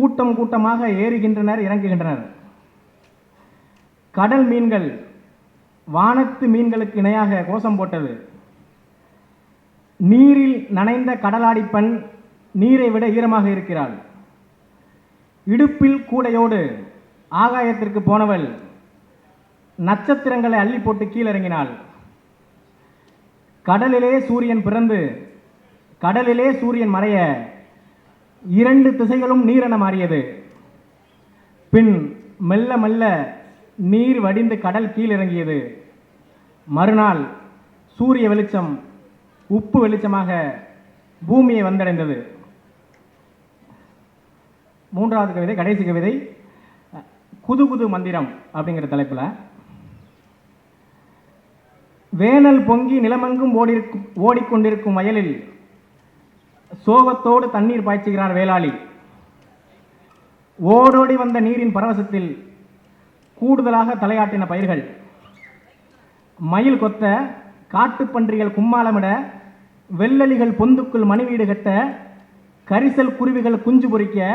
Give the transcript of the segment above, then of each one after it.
கூட்டம் கூட்டமாக ஏறுகின்றனர் இறங்குகின்றனர். கடல் மீன்கள் வானத்து மீன்களுக்கு இணையாக கோஷம் போட்டது. நீரில் நனைந்த கடலாடிப்பண் நீரை விட ஈரமாக இருக்கிறாள். இடுப்பில் கூடையோடு ஆகாயத்திற்கு போனவள் நட்சத்திரங்களை அள்ளி போட்டு கீழிறங்கினாள். கடலிலே சூரியன் பிறந்து கடலிலே சூரியன் மறைய இரண்டு திசைகளும் நீரென மாறியது. பின் மெல்ல மெல்ல நீர் வடிந்து கடல் கீழிறங்கியது. மறுநாள் சூரிய வெளிச்சம் உப்பு வெளிச்சமாக பூமியை வந்தடைந்தது. மூன்றாவது கவிதை கடைசி கவிதை குது குது மந்திரம் அப்படிங்கிற தலைப்பில். வேனல் பொங்கி நிலமெங்கும் ஓடிருக்கும் ஓடிக்கொண்டிருக்கும் வயலில் சோகத்தோடு தண்ணீர் பாய்ச்சுகிறார் வேளாளி. ஓடோடி வந்த நீரின் பரவசத்தில் கூடுதலாக தலையாட்டின பயிர்கள். மயில் கொத்த காட்டுப்பன்றிகள் கும்மாளமிட வெள்ளலிகள் பொந்துக்குள் மணிவீடு கட்ட கரிசல் குருவிகள் குஞ்சு பொறிக்க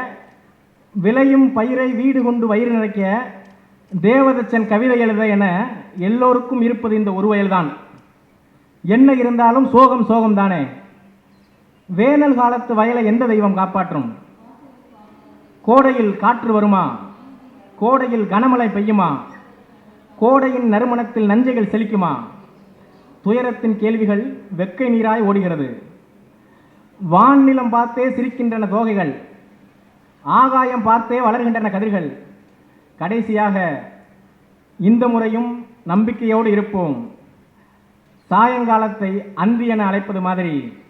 விளையும் பயிரை வீடு கொண்டு வயிறு நிறைக்க தேவதச்சன் கவிதை எழுத என எல்லோருக்கும் இருப்பது இந்த ஒரு வயல்தான். என்ன இருந்தாலும் சோகம் சோகம் தானே. வேனல் காலத்து வயலை எந்த தெய்வம் காப்பாற்றும்? கோடையில் காற்று வருமா? கோடையில் கனமழை பெய்யுமா? கோடையின் நறுமணத்தில் நஞ்சைகள் செழிக்குமா? துயரத்தின் கேள்விகள் வெக்கை நீராய் ஓடுகிறது. வான்நிலம் பார்த்தே சிரிக்கின்றன தோகைகள். ஆகாயம் பார்த்தே வளர்கின்றன கதிர்கள். கடைசியாக இந்த முறையும் நம்பிக்கையோடு இருப்போம். சாயங்காலத்தை அந்தி என அழைப்பது மாதிரி.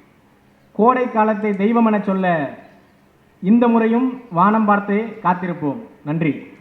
கோடை காலத்தை தெய்வம் என சொல்ல இந்த முறையும் வானம் பார்த்தே காத்திருப்போம். நன்றி.